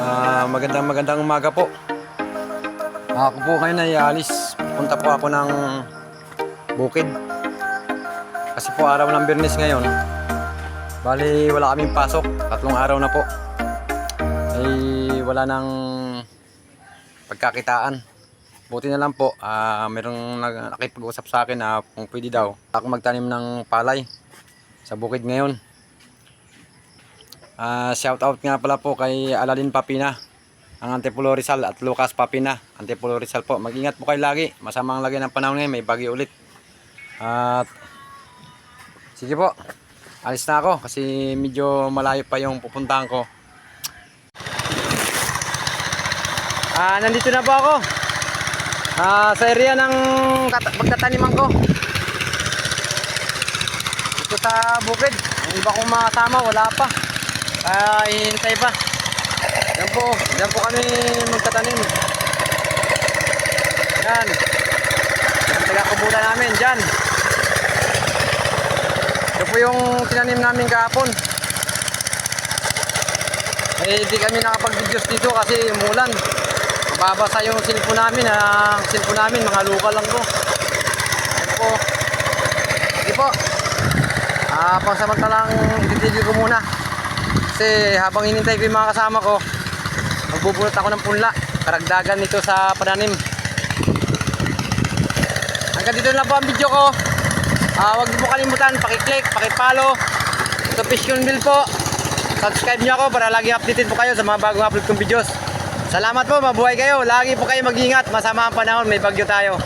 Ah, magandang magandang umaga po. Ako po kayo na ialis. Punta po ako ng bukid. Kasi po araw ng birnis ngayon. Bali, wala kaming pasok. Tatlong araw na po. Ay, wala nang pagkakitaan. Buti na lang po, ah merong nakipag-usap sa akin na kung pwede daw ako magtanim ng palay sa bukid ngayon. Ah, shout out nga pala po kay Aladin Papina, ang Antipolo Rizal at Lucas Papina, Antipolo Rizal po. Mag-ingat po kayo lagi. Masama ang lagi ng panahon ngayon, may bagyo ulit. At sige po. Alis na ako kasi medyo malayo pa yung pupuntahan ko. Ah, nandito na po ako. Ah, sa area ng tat- pagtataniman ko. Dito sa bukid. Ang iba kong mga wala pa. Kaya hihintay pa. Yan po, yan po kami magtatanim. Yan. Ang taga-kubulan namin, dyan. Ito po yung tinanim namin kahapon. Eh, di kami nakapag-videos dito kasi umulan. Mababasa yung cellphone namin, ah, ang cellphone namin, mga lokal lang to. Yan po. Sige po. Ah, pangsamantalang ititigil ko muna. Kasi habang hinintay ko yung mga kasama ko, magbubulot ako ng punla. Karagdagan nito sa pananim. Hanggang dito na po ang video ko. Ah, huwag po kalimutan, pakiclick, pakipollow. Notification bell po. Subscribe niyo ako para lagi updated po kayo sa mga bagong upload kong videos. Salamat po, mabuhay kayo. Lagi po kayo mag-ingat. Masama ang panahon, may bagyo tayo.